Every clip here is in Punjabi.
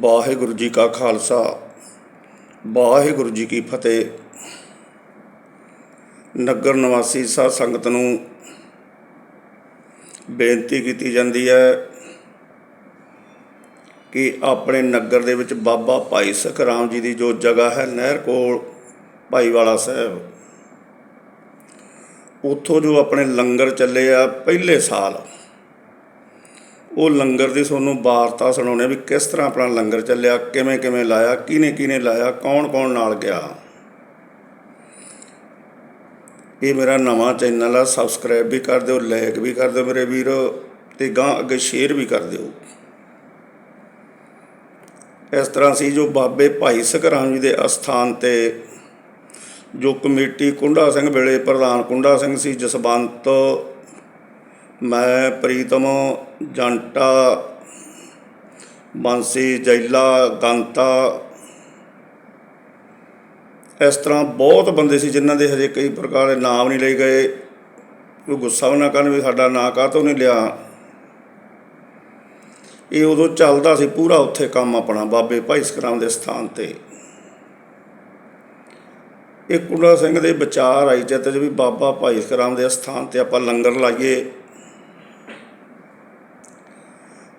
ਵਾਹਿਗੁਰੂ ਜੀ ਕਾ ਖਾਲਸਾ, ਵਾਹਿਗੁਰੂ ਜੀ ਕੀ ਫਤਿਹ। ਨਗਰ ਨਿਵਾਸੀ ਸਾਧ ਸੰਗਤ ਨੂੰ ਬੇਨਤੀ ਕੀਤੀ ਜਾਂਦੀ ਹੈ ਕਿ ਆਪਣੇ ਨਗਰ ਦੇ ਵਿੱਚ ਬਾਬਾ ਭਾਈ ਸਖਰਾਮ ਜੀ ਦੀ ਜੋ ਜਗ੍ਹਾ ਹੈ ਨਹਿਰ ਕੋਲ, ਭਾਈਵਾਲਾ ਸਾਹਿਬ, ਉੱਥੋਂ ਜੋ ਆਪਣੇ ਲੰਗਰ ਚੱਲੇ ਆ, ਪਹਿਲੇ ਸਾਲ ਉਹ ਲੰਗਰ ਦੀ ਤੁਹਾਨੂੰ ਵਾਰਤਾ ਸੁਣਾਉਣੇ ਵੀ ਕਿਸ ਤਰ੍ਹਾਂ ਆਪਣਾ ਲੰਗਰ ਚੱਲਿਆ, ਕਿਵੇਂ ਕਿਵੇਂ ਲਾਇਆ, ਕਿਹਨੇ ਕਿਹਨੇ ਲਾਇਆ, ਕੌਣ ਕੌਣ ਨਾਲ ਗਿਆ। ਇਹ ਮੇਰਾ ਨਵਾਂ ਚੈਨਲ ਆ, ਸਬਸਕ੍ਰਾਈਬ ਵੀ ਕਰ ਦਿਓ ਲਾਈਕ ਵੀ ਕਰ ਦਿਓ ਮੇਰੇ ਵੀਰ, ਤੇ ਗਾਂ ਅੱਗੇ ਸ਼ੇਅਰ ਵੀ ਕਰ ਦਿਓ। ਇਸ ਤਰ੍ਹਾਂ ਸੀ ਜੋ ਬਾਬੇ ਭਾਈ ਸਖਰਾਮ ਜੀ ਦੇ ਅਸਥਾਨ ਤੇ, ਜੋ ਕਮੇਟੀ ਕੁੰਡਾ ਸਿੰਘ ਵੇਲੇ ਪ੍ਰਧਾਨ ਕੁੰਡਾ ਸਿੰਘ ਸੀ, ਜਸਵੰਤ ਮੈਂ ਪ੍ਰੀਤਮ ਜੰਟਾ, ਬੰਸੀ ਜੈਲਾ, ਗੰਤਾ। ਇਸ ਤਰ੍ਹਾਂ ਬਹੁਤ ਬੰਦੇ ਸੀ ਜਿਨ੍ਹਾਂ ਦੇ ਹਜੇ ਕਈ ਪ੍ਰਕਾਰ ਦੇ ਨਾਮ ਨਹੀਂ ਲਏ ਗਏ। ਕੋਈ ਗੁੱਸਾ ਵੀ ਨਾ ਕਰਨ ਵੀ ਸਾਡਾ ਨਾਂ ਕਾਹਤੋਂ ਨਹੀਂ ਲਿਆ। ਇਹ ਉਦੋਂ ਚੱਲਦਾ ਸੀ ਪੂਰਾ ਉੱਥੇ ਕੰਮ ਆਪਣਾ ਬਾਬੇ ਭਾਈ ਸਖਰਾਮ ਦੇ ਸਥਾਨ ਤੇ। ਇਹ ਕੁੰਡਾ ਸਿੰਘ ਦੇ ਵਿਚਾਰ ਆਈ ਚਿੱਤ 'ਚ ਵੀ ਬਾਬਾ ਭਾਈ ਸਖਰਾਮ ਦੇ ਸਥਾਨ ਤੇ ਆਪਾਂ ਲੰਗਰ ਲਾਈਏ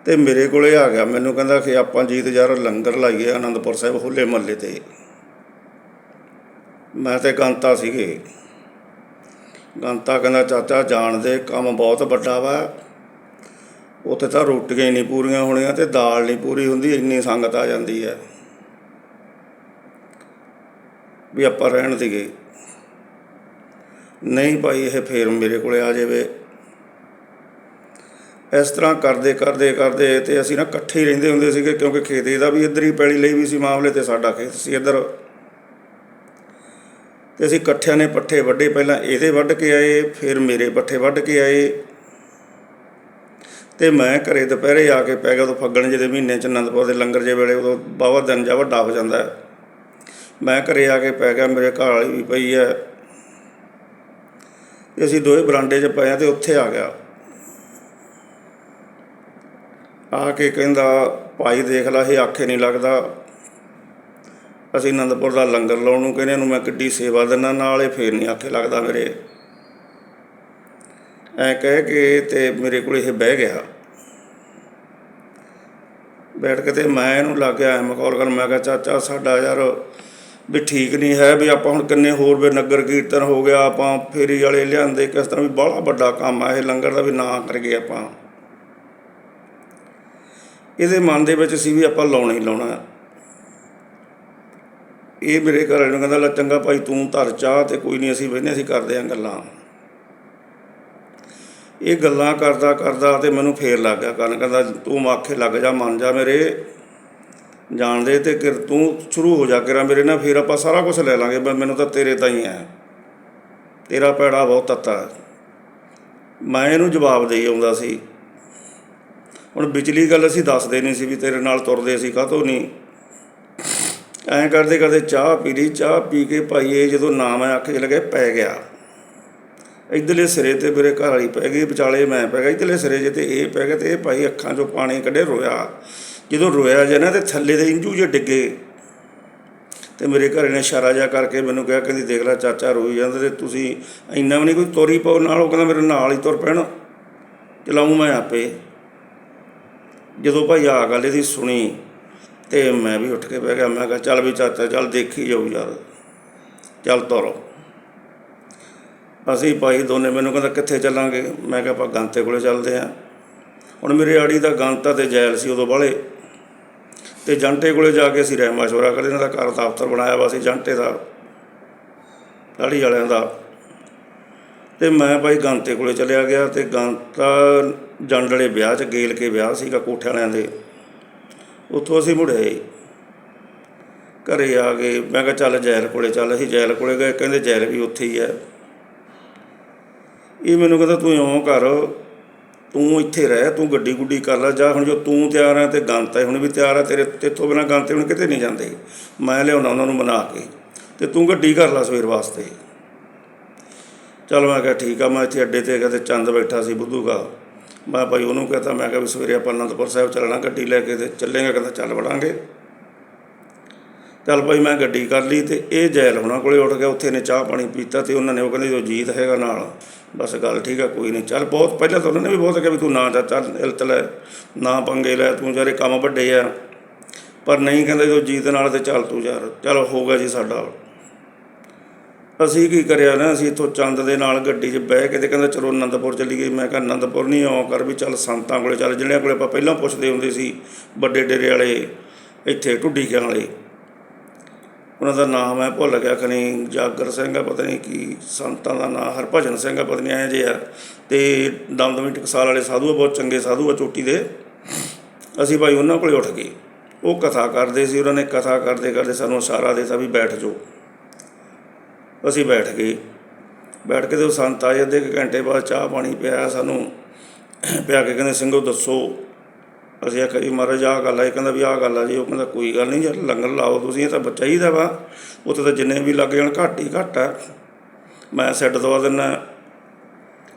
ਤੇ ਮੇਰੇ ਕੋਲੇ ਆ ਗਿਆ। ਮੈਨੂੰ ਕਹਿੰਦਾ ਕਿ ਆਪਾਂ ਜੀਤ ਯਾਰ ਲੰਗਰ ਲਾਈਏ ਆਨੰਦਪੁਰ ਸਾਹਿਬ ਹੋਲੇ ਮਹੱਲੇ ਤੇ। ਮੈਂ ਤੇ ਗੰਤਾ ਸੀਗੇ। ਗੰਤਾ ਕਹਿੰਦਾ, ਚਾਚਾ ਜਾਣਦੇ ਕੰਮ ਬਹੁਤ ਵੱਡਾ ਵਾ। ਉੱਥੇ ਤਾਂ ਰੋਟੀਆਂ ਹੀ ਨਹੀਂ ਪੂਰੀਆਂ ਹੋਣੀਆਂ ਤੇ ਦਾਲ ਨਹੀਂ ਪੂਰੀ ਹੁੰਦੀ, ਇੰਨੀ ਸੰਗਤ ਆ ਜਾਂਦੀ ਹੈ ਵੀ ਆਪਾਂ ਰਹਿਣ ਦੀਏ ਨਹੀਂ ਭਾਈ, ਇਹ ਫੇਰ ਮੇਰੇ ਕੋਲੇ ਆ ਜਾਵੇ। ਇਸ ਤਰ੍ਹਾਂ ਕਰਦੇ ਕਰਦੇ ਕਰਦੇ ਤੇ ਅਸੀਂ ਨਾ ਇਕੱਠੇ ਹੀ ਰਹਿੰਦੇ ਹੁੰਦੇ ਸੀਗੇ ਕਿਉਂਕਿ ਖੇਤ ਇਹਦਾ ਵੀ ਇੱਧਰ ਹੀ ਪੈਲੀ ਲਈ ਵੀ ਸੀ ਮਾਮਲੇ ਤੇ ਸਾਡਾ ਖੇਤ ਸੀ ਇੱਧਰ। ਤੇ ਅਸੀਂ ਇਕੱਠਿਆਂ ਨੇ ਪੱਠੇ ਵੱਢੇ, ਪਹਿਲਾਂ ਇਹਦੇ ਵੱਢ ਕੇ ਆਏ, ਫਿਰ ਮੇਰੇ ਪੱਠੇ ਵੱਢ ਕੇ ਆਏ। ਤੇ ਮੈਂ ਘਰੇ ਦੁਪਹਿਰੇ ਆ ਕੇ ਪੈ ਗਿਆ ਉਦੋਂ ਫੱਗਣ ਜਿਹਦੇ ਮਹੀਨੇ ਚ ਅਨੰਦਪੁਰ ਦੇ ਲੰਗਰ ਜੇ ਵੇਲੇ, ਉਦੋਂ ਬਾਵਾ ਦਿਨ ਜਾ ਵੱਡਾ ਹੋ ਜਾਂਦਾ। ਮੈਂ ਘਰੇ ਆ ਕੇ ਪੈ ਗਿਆ, ਮੇਰੇ ਘਰ ਵਾਲੀ ਵੀ ਪਈ ਹੈ। ਤੇ ਅਸੀਂ ਦੋਵੇਂ ਬਰਾਂਡੇ 'ਚ ਪਏ ਆ ਤੇ ਉੱਥੇ ਆ ਗਿਆ। ਆ ਕੇ ਕਹਿੰਦਾ, ਭਾਈ ਦੇਖ ਲੈ, ਇਹ ਆਖੇ ਨਹੀਂ ਲੱਗਦਾ। ਅਸੀਂ ਅਨੰਦਪੁਰ ਦਾ ਲੰਗਰ ਲਾਉਣ ਨੂੰ ਕਹਿੰਦੇ ਨੂੰ ਮੈਂ ਕਿੱਡੀ ਸੇਵਾ ਦਿੰਦਾ, ਨਾਲ ਇਹ ਫੇਰ ਨਹੀਂ ਆਖੇ ਲੱਗਦਾ ਮੇਰੇ। ਐ ਕਹਿ ਕੇ ਤੇ ਮੇਰੇ ਕੋਲ ਇਹ ਬਹਿ ਗਿਆ। ਬੈਠ ਕੇ ਤੇ ਮੈਂ ਇਹਨੂੰ ਲੱਗ ਗਿਆ, ਐ ਮਖੌਲ ਕਰਨ ਮੈਂ ਕਿਹਾ, ਚਾਚਾ, ਸਾਡਾ ਯਾਰ ਵੀ ਠੀਕ ਨਹੀਂ ਹੈ ਵੀ ਆਪਾਂ ਹੁਣ ਕਿੰਨੇ ਹੋਰ ਵੀ ਨਗਰ ਕੀਰਤਨ ਹੋ ਗਿਆ, ਆਪਾਂ ਫੇਰੀ ਵਾਲੇ ਲਿਆਂਦੇ, ਕਿਸ ਤਰ੍ਹਾਂ ਵੀ ਬੜਾ ਵੱਡਾ ਕੰਮ ਆ, ਇਹ ਲੰਗਰ ਦਾ ਵੀ ਨਾ ਕਰ ਗਏ ਆਪਾਂ। ਇਹਦੇ ਮਨ ਦੇ ਵਿੱਚ ਸੀ ਵੀ ਆਪਾਂ ਲਾਉਣਾ ਹੀ ਲਾਉਣਾ। ਇਹ ਮੇਰੇ ਘਰ ਵਾਲੇ ਨੂੰ ਕਹਿੰਦਾ, ਲੈ ਚੰਗਾ ਭਾਈ, ਤੂੰ ਧਰ ਚਾਹ ਤੇ ਕੋਈ ਨਹੀਂ, ਅਸੀਂ ਬਹਿਨੇ ਅਸੀਂ ਕਰਦੇ ਆਂ ਗੱਲਾਂ। ਇਹ ਗੱਲਾਂ ਕਰਦਾ ਕਰਦਾ ਤੇ ਮੈਨੂੰ ਫੇਰ ਲੱਗ ਗਿਆ ਕਰਨ ਕਹਿੰਦਾ, ਤੂੰ ਆਖੇ ਲੱਗ ਜਾ, ਮੰਨ ਜਾ ਮੇਰੇ। ਜਾਣਦੇ ਤੇ ਕਿ ਤੂੰ ਸ਼ੁਰੂ ਹੋ ਜਾ ਕਰਾਂ ਮੇਰੇ ਨਾਲ, ਫੇਰ ਆਪਾਂ ਸਾਰਾ ਕੁਝ ਲੈ ਲਾਂਗੇ। ਮੈਨੂੰ ਤਾਂ ਤੇਰੇ ਤਾਂ ਹੀ ਹੈ। ਤੇਰਾ ਪੈੜਾ ਬਹੁਤ ਤੱਤਾ ਮੈਂ ਇਹਨੂੰ ਜਵਾਬ ਦੇਈ ਆਉਂਦਾ ਸੀ। ਹੁਣ ਵਿਚਲੀ ਗੱਲ ਅਸੀਂ ਦੱਸਦੇ ਨਹੀਂ ਸੀ ਵੀ ਤੇਰੇ ਨਾਲ ਤੁਰਦੇ ਸੀ ਕਾਹਤੋਂ ਨਹੀਂ। ਐਂ ਕਰਦੇ ਕਰਦੇ ਚਾਹ ਪੀ ਲਈ, ਚਾਹ ਪੀ ਕੇ ਭਾਈ ਇਹ ਜਦੋਂ ਨਾਮ ਆ ਅੱਖ 'ਚ ਲੱਗੇ ਪੈ ਗਿਆ। ਇਧਰਲੇ ਸਿਰੇ ਤੇ ਮੇਰੇ ਘਰ ਵਾਲੀ ਪੈ ਗਈ, ਵਿਚਾਲੇ ਮੈਂ ਪੈ ਗਿਆ, ਇਧਰਲੇ ਸਿਰੇ ਜੇ ਤੇ ਇਹ ਪੈ ਗਿਆ ਤੇ ਇਹ ਭਾਈ ਅੱਖਾਂ 'ਚੋਂ ਪਾਣੀ ਕੱਢੇ ਰੋਇਆ। ਜਦੋਂ ਰੋਇਆ ਜੇ ਨਾ ਤੇ ਥੱਲੇ ਦੇ ਇੰਜੂ ਜੇ ਡਿੱਗੇ। ਤੇ ਮੇਰੇ ਘਰ ਨੇ ਇਸ਼ਾਰਾ ਜਿਹਾ ਕਰਕੇ ਮੈਨੂੰ ਕਿਹਾ, ਕਹਿੰਦੀ ਦੇਖ ਲੈ ਚਾਚਾ ਰੋਈ ਜਾਂਦਾ ਤੇ ਤੁਸੀਂ ਇੰਨਾ ਵੀ ਨਹੀਂ ਕੋਈ ਤੋਰੀ ਪਾਓ, ਨਾਲ ਉਹ ਕਹਿੰਦਾ ਮੇਰੇ ਨਾਲ ਹੀ ਤੁਰ ਪੈਣ ਚਲਾਉਂ ਮੈਂ ਆਪੇ। ਜਦੋਂ ਭਾਈ ਆ ਗੱਲ ਇਹਦੀ ਸੁਣੀ ਤੇ ਮੈਂ ਵੀ ਉੱਠ ਕੇ ਬਹਿ ਗਿਆ, ਮੈਂ ਕਿਹਾ ਚੱਲ ਵੀ ਚਾਚਾ, ਚੱਲ ਦੇਖੀ ਜਾਊ ਯਾਰ, ਚੱਲ ਤੁਰੋ। ਅਸੀਂ ਭਾਈ ਦੋਨੇ ਮੈਨੂੰ ਕਹਿੰਦਾ ਕਿੱਥੇ ਚੱਲਾਂਗੇ? ਮੈਂ ਕਿਹਾ ਆਪਾਂ ਗਾਂਤੇ ਕੋਲੇ ਚੱਲਦੇ ਆਂ। ਹੁਣ ਮੇਰੇ ਆੜੀ ਦਾ ਗਾਂਤਾ ਤੇ ਜੈਲ ਸੀ ਉਦੋਂ ਬਾਹਲੇ। ਤੇ ਜੰਟੇ ਕੋਲੇ ਜਾ ਕੇ ਅਸੀਂ ਰਹਿ ਕਰਦੇ ਇਹਨਾਂ ਦਾ ਘਰ ਦਫ਼ਤਰ ਬਣਾਇਆ ਵਾ ਸੀ ਜੰਟੇ ਦਾ ਦਾੜੀ ਵਾਲਿਆਂ ਦਾ। ਤੇ ਮੈਂ ਭਾਈ ਗਾਂਤੇ ਕੋਲੇ ਚਲਿਆ ਗਿਆ ਤੇ ਗਾਂਤਾ ਜੰਡਲੇ ਵਿਆਹ 'ਚ ਗੇਲ ਕੇ ਵਿਆਹ ਸੀਗਾ ਕੋਠੇ ਵਾਲਿਆਂ ਦੇ। ਉੱਥੋਂ ਅਸੀਂ ਮੁੜੇ ਘਰੇ ਆ ਗਏ ਮੈਂ ਕਿਹਾ ਚੱਲ ਜੈਲ ਕੋਲੇ ਚੱਲ, ਅਸੀਂ ਜੈਲ ਕੋਲੇ ਗਏ, ਕਹਿੰਦੇ ਜੈਲ ਵੀ ਉੱਥੇ ਹੀ ਹੈ। ਇਹ ਮੈਨੂੰ ਕਹਿੰਦਾ ਤੂੰ ਇਉਂ ਕਰ, ਤੂੰ ਇੱਥੇ ਰਹਿ, ਤੂੰ ਗੱਡੀ ਗੁੱਡੀ ਕਰ ਲੈ, ਜਾ ਹੁਣ ਜੋ ਤੂੰ ਤਿਆਰ ਹੈ ਤੇ ਹੈ, ਹੁਣ ਵੀ ਤਿਆਰ ਹੈ ਤੇਰੇ, ਤੇਥੋਂ ਬਿਨਾ ਗੰਤੇ ਹੁਣ ਕਿਤੇ ਨਹੀਂ ਜਾਂਦੇ। ਮੈਂ ਲਿਆਉਣਾ ਉਹਨਾਂ ਨੂੰ ਮਨਾ ਕੇ, ਤੇ ਤੂੰ ਗੱਡੀ ਕਰ ਲੈ ਸਵੇਰ ਵਾਸਤੇ। ਚਲ ਮੈਂ ਕਿਹਾ ਠੀਕ ਆ, ਮੈਂ ਇੱਥੇ ਅੱਡੇ ਤੇ ਕਿਤੇ ਚੰਦ ਬੈਠਾ ਸੀ ਬੁੱਧੂ ਦਾ ਮੈਂ ਭਾਈ ਉਹਨੂੰ ਕਹਤਾ, ਮੈਂ ਕਿਹਾ ਵੀ ਸਵੇਰੇ ਆਪਾਂ ਅਨੰਦਪੁਰ ਸਾਹਿਬ ਚੱਲਣਾ ਗੱਡੀ ਲੈ ਕੇ ਤੇ ਚੱਲੇਗਾ, ਕਹਿੰਦਾ ਚੱਲ ਵੜਾਂਗੇ। ਚੱਲ ਭਾਈ ਮੈਂ ਗੱਡੀ ਕਰ ਲਈ ਤੇ ਇਹ ਜੈਲ ਹੋਣਾ ਕੋਲੇ ਉੱਠ ਗਿਆ, ਉੱਥੇ ਨੇ ਚਾਹ ਪਾਣੀ ਪੀਤਾ ਤੇ ਉਹਨਾਂ ਨੇ ਉਹ ਕਹਿੰਦੇ, ਜੋ ਜੀਤ ਹੈਗਾ ਨਾਲ, ਬਸ ਗੱਲ ਠੀਕ ਆ, ਕੋਈ ਨਹੀਂ, ਚੱਲ ਬਹੁਤ, ਪਹਿਲਾਂ ਤਾਂ ਉਹਨਾਂ ਨੇ ਵੀ ਬਹੁਤ ਕਿਹਾ ਵੀ ਤੂੰ ਨਾ ਜਾ, ਚੱਲ ਇਲਤ ਲੈ, ਨਾ ਪੰਗੇ ਲੈ, ਤੂੰ ਜਿਹੜੇ ਕੰਮ ਵੱਡੇ ਆ, ਪਰ ਨਹੀਂ ਕਹਿੰਦੇ ਜੋ ਜੀਤ ਨਾਲ ਤੇ ਚੱਲ ਤੂੰ ਯਾਰ, ਚੱਲ ਹੋਊਗਾ ਜੀ ਸਾਡਾ। ਅਸੀਂ ਕੀ ਕਰਿਆ ਨਾ, ਅਸੀਂ ਇੱਥੋਂ ਚੰਦ ਦੇ ਨਾਲ ਗੱਡੀ 'ਚ ਬਹਿ ਕੇ ਤੇ ਕਹਿੰਦਾ ਚਲੋ ਆਨੰਦਪੁਰ ਚੱਲੀਏ। ਮੈਂ ਕਿਹਾ ਅਨੰਦਪੁਰ ਨਹੀਂ ਆਉਂ ਕਰ ਵੀ ਚੱਲ ਸੰਤਾਂ ਕੋਲੇ ਚੱਲ, ਜਿਹੜਿਆਂ ਕੋਲੇ ਆਪਾਂ ਪਹਿਲਾਂ ਪੁੱਛਦੇ ਹੁੰਦੇ ਸੀ, ਵੱਡੇ ਡੇਰੇ ਵਾਲੇ, ਇੱਥੇ ਢੁੱਡੀਕਿਆਂ ਵਾਲੇ। ਉਹਨਾਂ ਦਾ ਨਾਮ ਮੈਂ ਭੁੱਲ ਗਿਆ, ਖਣੀ ਜਾਗਰ ਸਿੰਘ ਆ, ਪਤਾ ਨਹੀਂ ਕੀ, ਸੰਤਾਂ ਦਾ ਨਾਮ ਹਰਭਜਨ ਸਿੰਘ ਆ, ਪਤਾ ਨਹੀਂ ਐਂ ਜੇ ਆ। ਤੇ ਦਮਦਮੀ ਟਕਸਾਲ ਵਾਲੇ ਸਾਧੂ ਆ, ਬਹੁਤ ਚੰਗੇ ਸਾਧੂ ਆ, ਚੋਟੀ ਦੇ। ਅਸੀਂ ਭਾਈ ਉਹਨਾਂ ਕੋਲੇ ਉੱਠ ਗਏ। ਉਹ ਕਥਾ ਕਰਦੇ ਸੀ, ਉਹਨਾਂ ਨੇ ਕਥਾ ਕਰਦੇ ਕਰਦੇ ਸਾਨੂੰ ਇਸ਼ਾਰਾ ਦਿੱਤਾ ਵੀ ਬੈਠ ਜਾਓ। ਅਸੀਂ ਬੈਠ ਗਏ। ਬੈਠ ਕੇ ਤੇ ਉਹ ਸੰਤ ਆਏ, ਅੱਧੇ ਕੁ ਘੰਟੇ ਬਾਅਦ ਚਾਹ ਪਾਣੀ ਪਿਆ, ਸਾਨੂੰ ਪਿਆ ਕੇ ਕਹਿੰਦੇ, ਸਿੰਘੋ, ਦੱਸੋ। ਅਸੀਂ ਆਖਿਆ, ਜੀ ਮਹਾਰਾਜ, ਆਹ ਗੱਲ ਆ। ਇਹ ਕਹਿੰਦਾ ਵੀ ਆਹ ਗੱਲ ਆ ਜੀ। ਉਹ ਕਹਿੰਦਾ, ਕੋਈ ਗੱਲ ਨਹੀਂ ਯਾਰ ਲੰਗਰ ਲਾਓ ਤੁਸੀਂ, ਇਹ ਤਾਂ ਬੱਚਾ ਹੀ ਦਾ ਵਾ। ਉੱਥੇ ਤਾਂ ਜਿੰਨੇ ਵੀ ਲੱਗ ਜਾਣ, ਘੱਟ ਹੀ ਘੱਟ ਆ। ਮੈਂ ਸੈੱਟ ਦਵਾ ਦਿੰਦਾ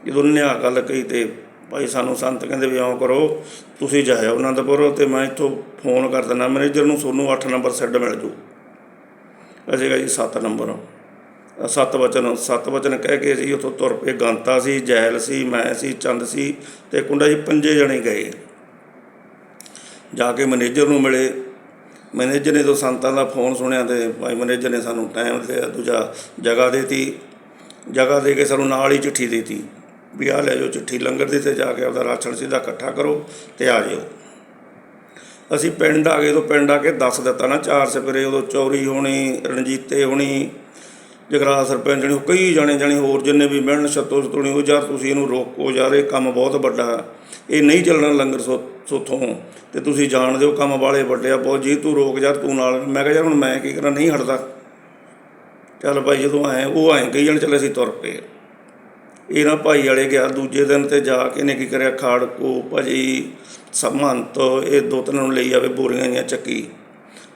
ਜਦੋਂ ਉਹਨੇ ਆਹ ਗੱਲ ਕਹੀ ਤੇ ਭਾਈ ਸਾਨੂੰ ਸੰਤ ਕਹਿੰਦੇ ਵੀ ਆਉਂ ਕਰੋ, ਤੁਸੀਂ ਜਾਇਓ ਅਨੰਦਪੁਰ ਤੇ ਮੈਂ ਇੱਥੋਂ ਫੋਨ ਕਰ ਦਿੰਦਾ ਮੈਨੇਜਰ ਨੂੰ ਤੁਹਾਨੂੰ 8 ਨੰਬਰ ਸੈੱਟ ਮਿਲ ਜੂ। ਅਸੀਂ ਕਿਹਾ ਜੀ 7 ਨੰਬਰ ਸੱਤ ਵਚਨ ਸੱਤ ਵਚਨ ਕਹਿ ਕੇ ਅਸੀਂ ਉੱਥੋਂ ਤੁਰ ਪਏ। ਗਾਂਤਾ ਸੀ, ਜੈਲ ਸੀ, ਮੈਂ ਸੀ, ਚੰਦ ਸੀ ਤੇ ਕੁੰਡਾ ਜੀ ਪੰਜੇ ਜਣੇ ਗਏ। ਜਾ ਕੇ ਮੈਨੇਜਰ ਨੂੰ ਮਿਲੇ। ਮੈਨੇਜਰ ਨੇ ਤੋਂ ਸੰਤਾਂ ਦਾ ਫੋਨ ਸੁਣਿਆ ਤੇ ਭਾਈ ਮੈਨੇਜਰ ਨੇ ਸਾਨੂੰ ਟਾਈਮ ਤੇ ਦੂਜਾ ਜਗ੍ਹਾ ਦੇਤੀ। ਜਗ੍ਹਾ ਦੇ ਕੇ ਸਾਨੂੰ ਨਾਲ ਹੀ ਚਿੱਠੀ ਦੇਤੀ ਵੀ ਆ ਲੈ ਜਾਓ ਚਿੱਠੀ ਲੰਗਰ ਦੇ ਤੇ ਜਾ ਕੇ ਆਪਦਾ ਰਾਸ਼ਨ ਸਿੱਧਾ ਇਕੱਠਾ ਕਰੋ ਤੇ ਆ ਜਿਓ। ਅਸੀਂ ਪਿੰਡ ਆ ਗਏ ਤੋਂ ਪਿੰਡ ਆ ਕੇ ਦੱਸ ਦਿੱਤਾ ਨਾ ਚਾਰ ਸਪਰੇ, ਉਦੋਂ ਚੌਰੀ ਹੋਣੀ, ਰਣਜੀਤੇ ਹੋਣੀ ਜਗਰਾ ਸਰਪੰਚ ਨੇ ਕਈ ਜਾਣੇ ਜਾਣੇ ਹੋਰ ਜਿੰਨੇ ਵੀ ਮਿਲਣ ਛੱਤੋ ਸਤੋਣੀ ਉਹ ਯਾਰ ਤੁਸੀਂ ਇਹਨੂੰ ਰੋਕੋ ਯਾਰ, ਇਹ ਕੰਮ ਬਹੁਤ ਵੱਡਾ ਇਹ ਨਹੀਂ ਚੱਲਣਾ ਲੰਗਰ ਸੋ ਸੋਥੋਂ। ਤੇ ਤੁਸੀਂ ਜਾਣਦੇ ਹੋ ਕੰਮ ਵਾਲੇ ਵੱਡੇ ਆ ਬਹੁਤ। ਜੀ ਤੂੰ ਰੋਕ ਯਾਰ, ਤੂੰ ਨਾਲ। ਮੈਂ ਕਿਹਾ ਯਾਰ ਹੁਣ ਮੈਂ ਕੀ ਕਰਾਂ, ਨਹੀਂ ਹਟਦਾ। ਚੱਲ ਭਾਈ ਜਦੋਂ ਆਏ, ਉਹ ਆਏ, ਕਈ ਜਣ ਚੱਲੇ ਸੀ ਤੁਰ ਪਏ। ਇਹ ਨਾ ਭਾਈ ਵਾਲੇ ਗਿਆ, ਦੂਜੇ ਦਿਨ ਤੇ ਜਾ ਕੇ ਨੇ ਕੀ ਕਰਿਆ, ਖਾੜਕੂ, ਭਾਜੀ, ਸਮੰਤ, ਇਹ ਦੋ ਤਿੰਨ ਨੂੰ ਲਈ ਆਵੇ ਬੋਰੀਆਂ ਦੀਆਂ ਚੱਕੀ।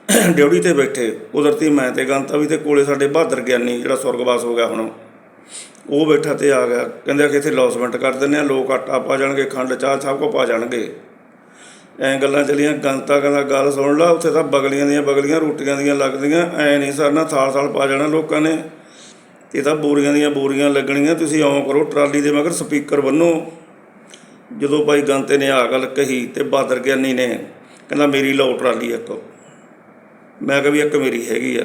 ਡਿਊਟੀ ਤੇ ਬੈਠੇ ਕੁਦਰਤੀ ਮੈਂ ਤੇ ਗੰਤਾ ਵੀ ਤੇ ਕੋਲੇ ਸਾਡੇ ਬਹਾਦਰ ਗਿਆਨੀ ਜਿਹੜਾ ਸੁਰਗਵਾਸ ਹੋ ਗਿਆ ਹੁਣ, ਉਹ ਬੈਠਾ ਤੇ ਆ ਗਿਆ, ਕਹਿੰਦੇ ਕਿ ਇੱਥੇ ਲੌਸਮੈਂਟ ਕਰ ਦਿੰਦੇ ਆ, ਲੋਕ ਆਟਾ ਪਾ ਜਾਣਗੇ, ਖੰਡ, ਚਾਹ ਸਭ ਕੋ ਪਾ ਜਾਣਗੇ। ਐਂ ਗੱਲਾਂ ਚੱਲੀਆਂ, ਗੰਤਾ ਕਹਿੰਦਾ, ਗੱਲ ਸੁਣ ਲਾ, ਉੱਥੇ ਤਾਂ ਬਗਲੀਆਂ ਦੀਆਂ ਬਗਲੀਆਂ, ਰੋਟੀਆਂ ਦੀਆਂ ਲੱਗਦੀਆਂ, ਐ ਨਹੀਂ ਸਰਨਾ, ਥਾਲ ਥਾਲ ਪਾ ਜਾਣਾ ਲੋਕਾਂ ਨੇ। ਇਹ ਤਾਂ ਬੋਰੀਆਂ ਦੀਆਂ ਬੋਰੀਆਂ ਲੱਗਣੀਆਂ, ਤੁਸੀਂ ਆਉਂ ਕਰੋ, ਟਰਾਲੀ ਦੇ ਮਗਰ ਸਪੀਕਰ ਬੰਨੋ। ਜਦੋਂ ਭਾਈ ਗੰਤੇ ਨੇ ਆ ਗੱਲ ਕਹੀ ਤੇ ਬਹਾਦਰ ਗਿਆਨੀ ਨੇ, ਕਹਿੰਦਾ, ਮੇਰੀ ਲਓ ਟਰਾਲੀ ਇੱਕ। ਮੈਂ ਕਿਹਾ ਵੀ ਇੱਕ ਮੇਰੀ ਹੈਗੀ ਆ।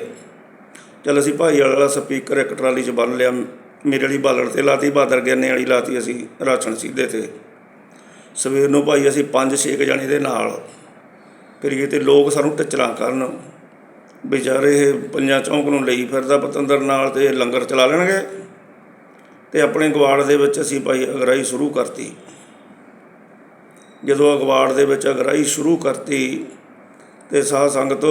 ਚਲ ਅਸੀਂ ਭਾਈ ਵਾਲਾ ਸਪੀਕਰ ਇੱਕ ਟਰਾਲੀ 'ਚ ਬੰਨ ਲਿਆ, ਮੇਰੇ ਵਾਲੀ ਬਾਲਣ ਤੇ ਲਾਤੀ ਬਹਾਦਰ ਗਿਆਨੇ ਵਾਲੀ ਲਾਤੀ ਅਸੀਂ ਰਾਸ਼ਨ ਸਿੱਧੇ ਤੇ। ਸਵੇਰ ਨੂੰ ਭਾਈ ਅਸੀਂ ਪੰਜ ਛੇ ਕੁ ਜਣੇ ਦੇ ਨਾਲ ਫਿਰ ਤੇ ਲੋਕ ਸਾਨੂੰ ਟੱਚਰਾਂ ਕਰਨ। ਵਿਚਾਰੇ ਇਹ ਪੰਜਾਂ ਚੌਂਕ ਨੂੰ ਲਈ ਫਿਰਦਾ ਪਤੰਦਰ ਨਾਲ ਤੇ ਲੰਗਰ ਚਲਾ ਲੈਣਗੇ। ਤੇ ਆਪਣੇ ਗਵਾੜ ਦੇ ਵਿੱਚ ਅਸੀਂ ਭਾਈ ਅਗਰਾਈ ਸ਼ੁਰੂ ਕਰਤੀ। ਜਦੋਂ ਅਗਵਾੜ ਦੇ ਵਿੱਚ ਅਗਰਾਈ ਸ਼ੁਰੂ ਕਰਤੀ ਤੇ ਸਾਧ ਸੰਗਤ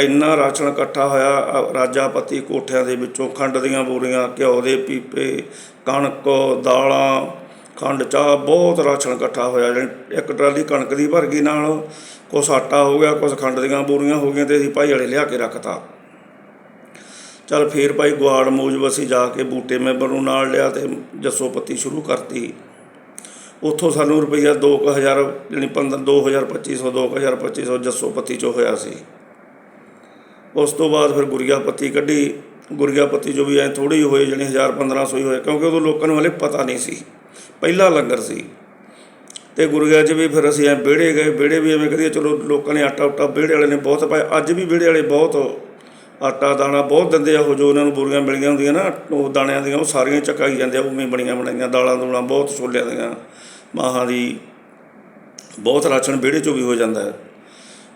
ਇੰਨਾ ਰਾਸ਼ਨ ਇਕੱਠਾ ਹੋਇਆ, ਅ- ਰਾਜਾਪਤੀ ਕੋਠਿਆਂ ਦੇ ਵਿੱਚੋਂ ਖੰਡ ਦੀਆਂ ਬੋਰੀਆਂ, ਘਿਓ ਦੇ ਪੀਪੇ, ਕਣਕ, ਦਾਲਾਂ, ਖੰਡ, ਚਾਹ, ਬਹੁਤ ਰਾਸ਼ਨ ਇਕੱਠਾ ਹੋਇਆ। ਜਾਣੀ ਇੱਕ ਟਰਾਲੀ ਕਣਕ ਦੀ ਭਰ ਗਈ ਨਾਲ, ਕੁਛ ਆਟਾ ਹੋ ਗਿਆ, ਕੁਛ ਖੰਡ ਦੀਆਂ ਬੋਰੀਆਂ ਹੋ ਗਈਆਂ ਤੇ ਅਸੀਂ ਭਾਈ ਵਾਲੇ ਲਿਆ ਕੇ ਰੱਖਤਾ। ਚੱਲ ਫੇਰ ਭਾਈ ਗਵਾੜ ਮੂਜਬ ਅਸੀਂ ਜਾ ਕੇ ਬੂਟੇ ਮੈਂਬਰ ਨੂੰ ਨਾਲ ਲਿਆ ਤੇ ਜੱਸੋ ਪੱਤੀ ਸ਼ੁਰੂ ਕਰਤੀ। ਉੱਥੋਂ ਸਾਨੂੰ ਰੁਪਈਆ 2000 ਯਾਨੀ 15 2250 2250 ਜੱਸੋ ਪੱਤੀ ਚੋਂ ਹੋਇਆ ਸੀ। ਉਸ ਤੋਂ ਬਾਅਦ ਫਿਰ ਗੁਰੀਆ ਪੱਤੀ ਕੱਢੀ। ਗੁਰੀਆ ਪੱਤੀ ਜੋ ਵੀ ਐ ਥੋੜੀ ਹੋਏ ਜਾਣੀ 1000 1500 ਹੀ ਹੋਏ ਕਿਉਂਕਿ ਉਦੋਂ ਲੋਕਾਂ ਨੂੰ ਹਲੇ ਪਤਾ ਨਹੀਂ ਸੀ। ਪਹਿਲਾ ਲੰਗਰ ਸੀ। ਤੇ ਗੁਰਗਿਆ 'ਚ ਵੀ ਫਿਰ ਅਸੀਂ ਐ ਵਿਹੜੇ ਗਏ। ਵਿਹੜੇ ਵੀ ਐਵੇਂ ਕਰੀਏ, ਚਲੋ ਲੋਕਾਂ ਨੇ ਆਟਾ ਉਟਾ ਵਿਹੜੇ ਵਾਲੇ ਨੇ ਬਹੁਤ ਪਾਇਆ। ਅੱਜ ਵੀ ਵਿਹੜੇ ਵਾਲੇ ਬਹੁਤ ਆਟਾ, ਦਾਣਾ ਬਹੁਤ ਦਿੰਦੇ ਆ, ਉਹ ਜੋ ਉਹਨਾਂ ਨੂੰ ਬੁਰੀਆਂ ਮਿਲੀਆਂ ਹੁੰਦੀਆਂ ਨਾ, ਉਹ ਦਾਣਿਆਂ ਦੀਆਂ, ਉਹ ਸਾਰੀਆਂ ਚੱਕਾਈ ਜਾਂਦੇ ਆ, ਉਵੇਂ ਬਣੀਆਂ ਬਣਾਈਆਂ, ਦਾਲਾਂ ਦੂਲਾਂ ਬਹੁਤ ਛੋਲਿਆਂ ਦੀਆਂ, ਮਾਹਾਂ ਦੀ, ਬਹੁਤ ਰਾਸ਼ਨ ਵਿਹੜੇ 'ਚੋਂ ਵੀ ਹੋ ਜਾਂਦਾ ਹੈ।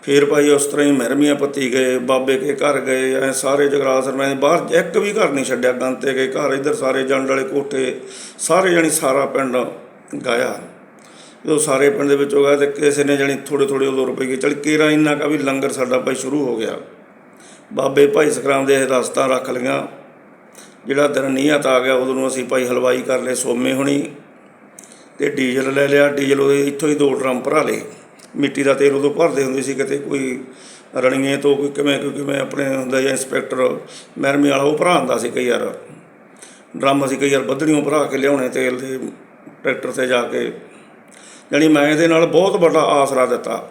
ਫਿਰ ਭਾਈ ਉਸ ਤਰ੍ਹਾਂ ਹੀ ਮਹਿਰਮੀਆਂ ਪੱਤੀ ਗਏ, ਬਾਬੇ ਕੇ ਘਰ ਗਏ, ਐ ਸਾਰੇ ਜਗਰਾਸਰ ਮੈਂ ਬਾਹਰ, ਇੱਕ ਵੀ ਘਰ ਨਹੀਂ ਛੱਡਿਆ, ਗੰਤੇ ਗਏ, ਘਰ ਇੱਧਰ ਸਾਰੇ ਜੰਡ ਵਾਲੇ ਕੋਠੇ, ਸਾਰੇ ਜਾਣੀ ਸਾਰਾ ਪਿੰਡ ਗਾਇਆ। ਜਦੋਂ ਸਾਰੇ ਪਿੰਡ ਦੇ ਵਿੱਚ ਵਿੱਚੋਂ ਗਿਆ ਤੇ ਕਿਸੇ ਨੇ ਜਾਣੀ ਥੋੜੇ ਥੋੜੇ ਉਦੋਂ ਰੁਪਏ ਚਲ ਕੇਰਾ ਇੰਨਾ ਕਾ ਵੀ ਲੰਗਰ ਸਾਡਾ ਭਾਈ ਸ਼ੁਰੂ ਹੋ ਗਿਆ। ਬਾਬੇ ਭਾਈ ਸਖਰਾਮ ਦੇ ਰਸਤਾ ਰੱਖ ਲਈਆਂ। ਜਿਹੜਾ ਦਿਨ ਨੀਅਤ ਆ ਗਿਆ, ਉਦੋਂ ਨੂੰ ਅਸੀਂ ਭਾਈ ਹਲਵਾਈ ਕਰ ਲਏ ਸੋਮੇ ਹੋਣੀ ਤੇ ਡੀਜ਼ਲ ਲੈ ਲਿਆ। ਡੀਜ਼ਲ ਉਹਦੇ ਇੱਥੋਂ ਹੀ ਦੋ ਡਰਮ ਭਰਾ ਲਏ। ਮਿੱਟੀ ਦਾ ਤੇਲ ਉਦੋਂ ਭਰਦੇ ਹੁੰਦੇ ਸੀ ਕਿਤੇ ਕੋਈ ਰਣੀਏ ਤੋਂ ਕੋਈ ਕਿਵੇਂ ਕਿਉਂਕਿ ਮੈਂ ਆਪਣੇ ਹੁੰਦਾ ਜਾਂ ਇੰਸਪੈਕਟਰ ਮਹਿਰਮੀ ਵਾਲਾ, ਉਹ ਭਰਾ ਹੁੰਦਾ ਸੀ ਕਈ ਵਾਰ। ਡਰਮ ਅਸੀਂ ਕਈ ਵਾਰ ਬੱਧੜੀਆਂ ਭਰਾ ਕੇ ਲਿਆਉਣੇ ਤੇਲ ਦੇ ਟਰੈਕਟਰ ਤੇ ਜਾ ਕੇ। ਜਾਣੀ ਮੈਂ ਇਹਦੇ ਨਾਲ ਬਹੁਤ ਵੱਡਾ ਆਸਰਾ ਦਿੱਤਾ।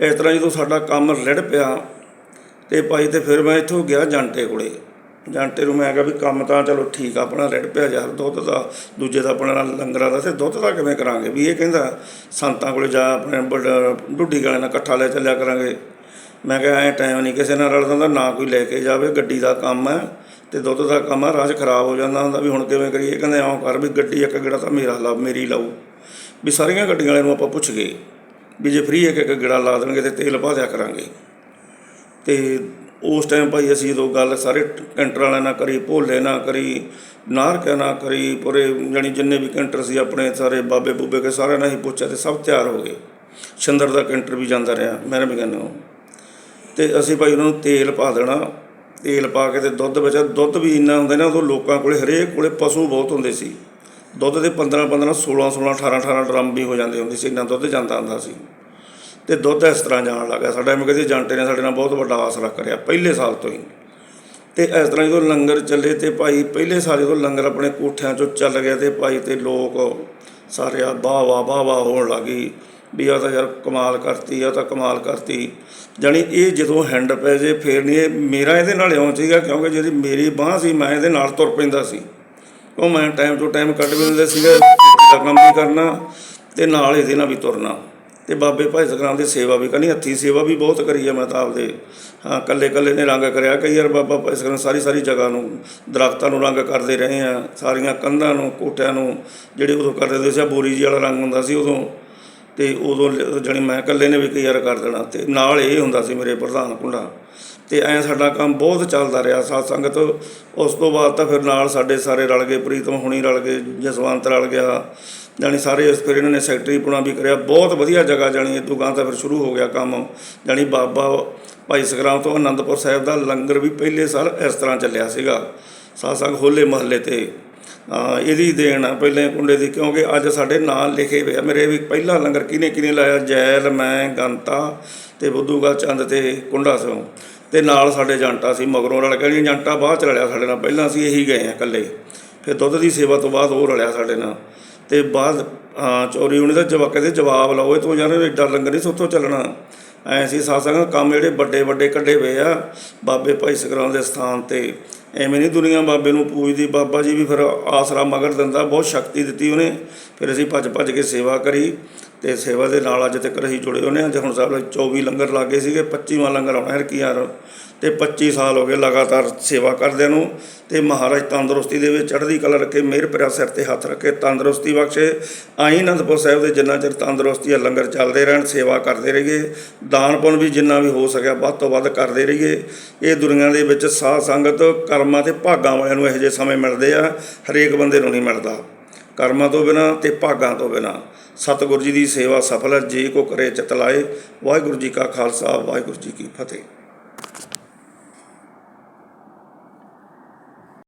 ਇਸ ਤਰ੍ਹਾਂ ਜਦੋਂ ਸਾਡਾ ਕੰਮ ਰਿੜ ਪਿਆ ਤੇ ਭਾਈ ਤੇ ਫਿਰ ਮੈਂ ਇੱਥੋਂ ਗਿਆ ਜੰਟੇ ਕੋਲੇ। ਜੰਟੇ ਨੂੰ ਮੈਂ ਕਿਹਾ ਵੀ ਕੰਮ ਤਾਂ ਚਲੋ ਠੀਕ ਆ, ਆਪਣਾ ਰਿੜ ਪਿਆ ਯਾਰ ਦੁੱਧ ਦਾ, ਦੂਜੇ ਦਾ ਆਪਣਾ ਲੰਗਰਾਂ ਦਾ ਤੇ ਦੁੱਧ ਦਾ ਕਿਵੇਂ ਕਰਾਂਗੇ? ਵੀ ਇਹ ਕਹਿੰਦਾ, ਸੰਤਾਂ ਕੋਲੇ ਜਾ ਆਪਣੇ ਵੱਡਾ ਢੁੱਡੀ ਗਾਲੇ ਨਾਲ ਇਕੱਠਾ ਲੈ ਚੱਲਿਆ ਕਰਾਂਗੇ। ਮੈਂ ਕਿਹਾ ਐ ਟਾਈਮ ਨਹੀਂ ਕਿਸੇ ਨਾਲ ਰਲਦਾ ਹੁੰਦਾ ਨਾ ਕੋਈ ਲੈ ਕੇ ਜਾਵੇ, ਗੱਡੀ ਦਾ ਕੰਮ ਹੈ ਤੇ ਦੁੱਧ ਦਾ ਕੰਮ ਆ, ਰਾਜ ਖਰਾਬ ਹੋ ਜਾਂਦਾ ਹੁੰਦਾ ਵੀ ਹੁਣ ਕਿਵੇਂ ਕਰੀਏ? ਕਹਿੰਦੇ ਆਉਂ ਕਰ ਵੀ ਗੱਡੀ ਇੱਕ ਗੇੜਾ ਤਾਂ ਮੇਰਾ ਲਾ, ਮੇਰੀ ਲਾਊ ਵੀ ਸਾਰੀਆਂ ਗੱਡੀਆਂ ਵਾਲਿਆਂ ਨੂੰ ਆਪਾਂ ਪੁੱਛ ਗਏ ਵੀ ਜੇ ਫ੍ਰੀ ਇੱਕ ਇੱਕ ਗੇੜਾ ਲਾ ਦੇਣਗੇ ਤੇ ਤੇਲ ਪਾ ਦਿਆ ਕਰਾਂਗੇ। ਤੇ ਉਸ ਟਾਈਮ ਭਾਈ ਅਸੀਂ ਜਦੋਂ ਗੱਲ ਸਾਰੇ ਕੈਂਟਰ ਵਾਲਿਆਂ ਨਾਲ ਕਰੀ, ਭੋਲੇ ਨਾਲ ਕਰੀ ਨਾਰਕਾ ਨਾਲ ਕਰੀ, ਪੂਰੇ ਜਾਣੀ ਜਿੰਨੇ ਵੀ ਕੈਂਟਰ ਸੀ ਆਪਣੇ ਸਾਰੇ ਬਾਬੇ ਬੂਬੇ ਕੇ ਸਾਰਿਆਂ ਨਾਲ ਹੀ ਪੁੱਛਿਆ ਤੇ ਸਭ ਤਿਆਰ ਹੋ ਗਏ। ਛੰਦਰ ਦਾ ਕੈਂਟਰ ਵੀ ਜਾਂਦਾ ਰਿਹਾ, ਮੈਂ ਵੀ ਕਹਿੰਦਾ ਤੇ ਅਸੀਂ ਭਾਈ ਉਹਨਾਂ ਨੂੰ ਤੇਲ ਪਾ ਦੇਣਾ, ਤੇਲ ਪਾ ਕੇ ਤੇ ਦੁੱਧ ਵਿੱਚ, ਦੁੱਧ ਵੀ ਇੰਨਾ ਹੁੰਦਾ ਨਾ ਉਦੋਂ ਲੋਕਾਂ ਕੋਲੇ, ਹਰੇਕ ਕੋਲੇ ਪਸ਼ੂ ਬਹੁਤ ਹੁੰਦੇ ਸੀ। ਦੁੱਧ ਦੇ 15 15 16 16 18 18 ਡਰਮ ਵੀ ਹੋ ਜਾਂਦੇ ਹੁੰਦੇ ਸੀ, ਇੰਨਾ ਦੁੱਧ ਜਾਂਦਾ ਹੁੰਦਾ ਸੀ। ਤੇ ਦੁੱਧ ਇਸ ਤਰ੍ਹਾਂ ਜਾਣ ਲੱਗਾ ਸਾਡਾ ਐਵੇਂ ਕਹਿੰਦੇ ਜੰਟੇ ਨੇ ਸਾਡੇ ਨਾਲ ਬਹੁਤ ਵੱਡਾ ਆਸਰਾ ਕਰਿਆ ਪਹਿਲੇ ਸਾਲ ਤੋਂ ਹੀ। ਤੇ ਇਸ ਤਰ੍ਹਾਂ ਜਦੋਂ ਲੰਗਰ ਚੱਲੇ ਤੇ ਭਾਈ ਪਹਿਲੇ ਸਾਲ ਜਦੋਂ ਲੰਗਰ ਆਪਣੇ ਕੋਠਿਆਂ ਚੋਂ ਚੱਲ ਗਿਆ ਤੇ ਭਾਈ ਤੇ ਲੋਕ ਸਾਰੇ ਆ ਵਾਹ ਵਾਹ ਵਾਹ ਵਾਹ ਹੋਣ ਲੱਗੀ ਵੀ ਆ ਤਾਂ ਯਾਰ ਕਮਾਲ ਕਰਤੀ ਆ ਤਾਂ ਕਮਾਲ ਕਰਤੀ। ਜਾਣੀ ਇਹ ਜਦੋਂ ਹੈਂਡ ਪੈ ਜੇ ਫੇਰ ਨਹੀਂ, ਇਹ ਮੇਰਾ ਇਹਦੇ ਨਾਲ ਇਉਂ ਸੀਗਾ ਕਿਉਂਕਿ ਜਿਹੜੀ ਮੇਰੀ ਬਾਹ ਸੀ, ਮੈਂ ਇਹਦੇ ਨਾਲ ਤੁਰ ਪੈਂਦਾ ਸੀ। ਉਹ ਮੈਂ ਟਾਈਮ ਤੋਂ ਟਾਈਮ ਕੱਢ ਵੀ ਦਿੰਦੇ ਸੀਗਾ ਦਾ ਕੰਮ ਵੀ ਕਰਨਾ ਤੇ ਨਾਲ ਇਹਦੇ ਨਾਲ ਵੀ ਤੁਰਨਾ। ਤੇ ਬਾਬੇ ਭਾਈ ਸਤਨਾਮ ਦੀ ਸੇਵਾ ਵੀ ਕਰਨੀ, ਹੱਥੀ ਸੇਵਾ ਵੀ ਬਹੁਤ ਕਰੀ ਹੈ ਮੈਂ ਤਾਂ ਆਪਦੇ। ਹਾਂ ਕੱਲੇ ਕੱਲੇ ਨੇ ਰੰਗ ਕਰਿਆ ਕਈ ਵਾਰ ਬਾਬਾ ਭਾਈ ਸਤਨਾਮ ਸਾਰੀ ਸਾਰੀ ਜਗ੍ਹਾ ਨੂੰ, ਦਰਖਤਾਂ ਨੂੰ ਰੰਗ ਕਰਦੇ ਰਹੇ ਆ, ਸਾਰੀਆਂ ਕੰਧਾਂ ਨੂੰ, ਕੋਠਿਆਂ ਨੂੰ, ਜਿਹੜੇ ਉਦੋਂ ਕਰਦੇ ਹੁੰਦੇ ਸੀ ਬੋਰੀ ਜੀ ਵਾਲਾ ਰੰਗ ਹੁੰਦਾ ਸੀ ਉਦੋਂ। ਤੇ ਉਦੋਂ ਜਣੀ ਮੈਂ ਇਕੱਲੇ ਨੇ ਵੀ ਕਈ ਵਾਰ ਕਰ ਦੇਣਾ ਤੇ ਨਾਲ ਇਹ ਹੁੰਦਾ ਸੀ ਮੇਰੇ ਪ੍ਰਧਾਨ ਕੁੰਡਾ। ਤੇ ਐਂ ਸਾਡਾ ਕੰਮ ਬਹੁਤ ਚੱਲਦਾ ਰਿਹਾ, ਸਾਧ ਸੰਗਤ, ਉਸ ਤੋਂ ਬਾਅਦ ਤਾਂ ਫਿਰ ਨਾਲ ਸਾਡੇ ਸਾਰੇ ਰਲ ਗਏ, ਪ੍ਰੀਤਮ ਹੁਣੀ ਰਲ ਗਏ, ਜਸਵੰਤ ਰਲ ਗਿਆ ਜਾਣੀ ਸਾਰੇ ਇਸ ਫਿਰ ਇਹਨਾਂ ਨੇ ਸੈਕਟਰੀ ਪੁਣਾ ਵੀ ਕਰਿਆ। ਬਹੁਤ ਵਧੀਆ ਜਗ੍ਹਾ ਜਾਣੀ ਇਹ ਦੁਕਾਨ ਤਾਂ ਫਿਰ ਸ਼ੁਰੂ ਹੋ ਗਿਆ ਕੰਮ। ਜਾਣੀ ਬਾਬਾ ਭਾਈ ਸਗਰਾਮ ਤੋਂ ਅਨੰਦਪੁਰ ਸਾਹਿਬ ਦਾ ਲੰਗਰ ਵੀ ਪਹਿਲੇ ਸਾਲ ਇਸ ਤਰ੍ਹਾਂ ਚੱਲਿਆ ਸੀਗਾ। ਸਾਧ ਸੰਗਤ ਹੋਲੇ ਮਹੱਲੇ ਤੇ। ਇਹਦੀ ਦੇਣ ਆ ਪਹਿਲੇ ਕੁੰਡੇ ਦੀ ਕਿਉਂਕਿ ਅੱਜ ਸਾਡੇ ਨਾਂ ਲਿਖੇ ਹੋਏ ਆ। ਮੇਰੇ ਵੀ ਪਹਿਲਾ ਲੰਗਰ ਕਿਹਨੇ ਕਿਹਨੇ ਲਾਇਆ? ਜੈਲ, ਮੈਂ, ਗੰਤਾ ਤੇ ਬੁੱਧੂਗਾ ਚੰਦ ਤੇ ਕੁੰਡਾ ਸਿੰਘ ਤੇ ਨਾਲ ਸਾਡੇ ਜੰਟਾ ਸੀ, ਮਗਰੋਂ ਰਲ ਕੇ ਜੰਟਾ ਬਾਅਦ ਚ ਰਲਿਆ ਸਾਡੇ ਨਾਲ। ਪਹਿਲਾਂ ਅਸੀਂ ਇਹੀ ਗਏ ਆ ਇਕੱਲੇ। ਫਿਰ ਦੁੱਧ ਦੀ ਸੇਵਾ ਤੋਂ ਬਾਅਦ ਉਹ ਰਲਿਆ ਸਾਡੇ ਨਾਲ। ਤੇ ਬਾਅਦ, ਹਾਂ, ਚੋਰੀ ਹੋਣੀ ਦਾ ਜਵਾਬ ਕਹਿੰਦੇ ਜਵਾਬ ਲਓ, ਇਹ ਤੋਂ ਯਾਰ ਏਡਾ ਲੰਗਰ ਨਹੀਂ ਸੁੱਤੋਂ ਚੱਲਣਾ। ਐ ਸੀ ਸਾਸਾਂ ਕੰਮ ਜਿਹੜੇ ਵੱਡੇ ਵੱਡੇ ਕੱਢੇ ਹੋਏ ਆ, ਬਾਬੇ ਭਾਈ ਸਗਰਾਂ ਦੇ ਸਥਾਨ ਤੇ। ਐਵੇਂ ਨਹੀਂ ਦੁਨੀਆ ਬਾਬੇ ਨੂੰ ਪੂਜਦੀ, ਬਾਬਾ ਜੀ ਵੀ ਫਿਰ ਆਸਰਾ ਮਗਰ ਦਿੰਦਾ, ਬਹੁਤ ਸ਼ਕਤੀ ਦਿੱਤੀ ਉਹਨੇ। ਫਿਰ ਅਸੀਂ ਭੱਜ ਭੱਜ ਕੇ ਸੇਵਾ ਕਰੀ ਤੇ ਸੇਵਾ ਦੇ ਨਾਲ ਅੱਜ ਤੱਕ ਅਸੀਂ ਜੁੜੇ ਹੋਨੇ ਅੱਜ ਹੁਣ ਸਾਹਿਬ 24 ਲੰਗਰ ਲਾਗੇ ਸੀਗੇ 25ਵਾਂ ਲੰਗਰ ਆਉਣਾ ਹੈ ਕੀ ਯਾਰ ਤੇ 25 ਸਾਲ ਹੋ ਗਏ ਲਗਾਤਾਰ ਸੇਵਾ ਕਰਦਿਆਂ ਨੂੰ ਤੇ ਮਹਾਰਾਜ ਤੰਦਰੁਸਤੀ ਦੇ ਵਿੱਚ ਚੜ੍ਹਦੀ ਕਲਾ ਰੱਖੇ, ਮਿਹਰ ਭਰਿਆ ਸਿਰ ਤੇ ਹੱਥ ਰੱਖੇ, ਤੰਦਰੁਸਤੀ ਬਖਸ਼ੇ। ਆਈ ਅਨੰਦਪੁਰ ਸਾਹਿਬ ਦੇ ਜਿੰਨਾ ਚਿਰ ਤੰਦਰੁਸਤੀ ਆ ਲੰਗਰ ਚੱਲਦੇ ਰਹਿਣ, ਸੇਵਾ ਕਰਦੇ ਰਹੀਏ, ਦਾਨ ਪੁੰਨ ਵੀ ਜਿੰਨਾ ਵੀ ਹੋ ਸਕਿਆ ਵੱਧ ਤੋਂ ਵੱਧ ਕਰਦੇ ਰਹੀਏ। ਇਹ ਦੁਨੀਆ ਦੇ ਵਿੱਚ ਸਾਧ ਸੰਗਤ ਕਰਮਾਂ ਤੇ ਭਾਗਾਂ ਵਾਲਿਆਂ ਨੂੰ ਇਹੋ ਜਿਹੇ ਸਮੇਂ ਮਿਲਦੇ ਆ, ਹਰੇਕ ਬੰਦੇ ਨੂੰ ਨਹੀਂ ਮਿਲਦਾ। ਕਰਮਾਂ ਤੋਂ ਬਿਨਾ ਤੇ ਭਾਗਾਂ ਤੋਂ ਬਿਨਾ। ਸਤਿਗੁਰੂ ਜੀ ਦੀ ਸੇਵਾ ਸਫਲ ਹੈ, ਜੇ ਕੋ ਕਰੇ ਚਿਤ ਲਾਏ। ਵਾਹਿਗੁਰੂ ਜੀ ਕਾ ਖਾਲਸਾ, ਵਾਹਿਗੁਰੂ ਜੀ ਕੀ ਫਤਿਹ।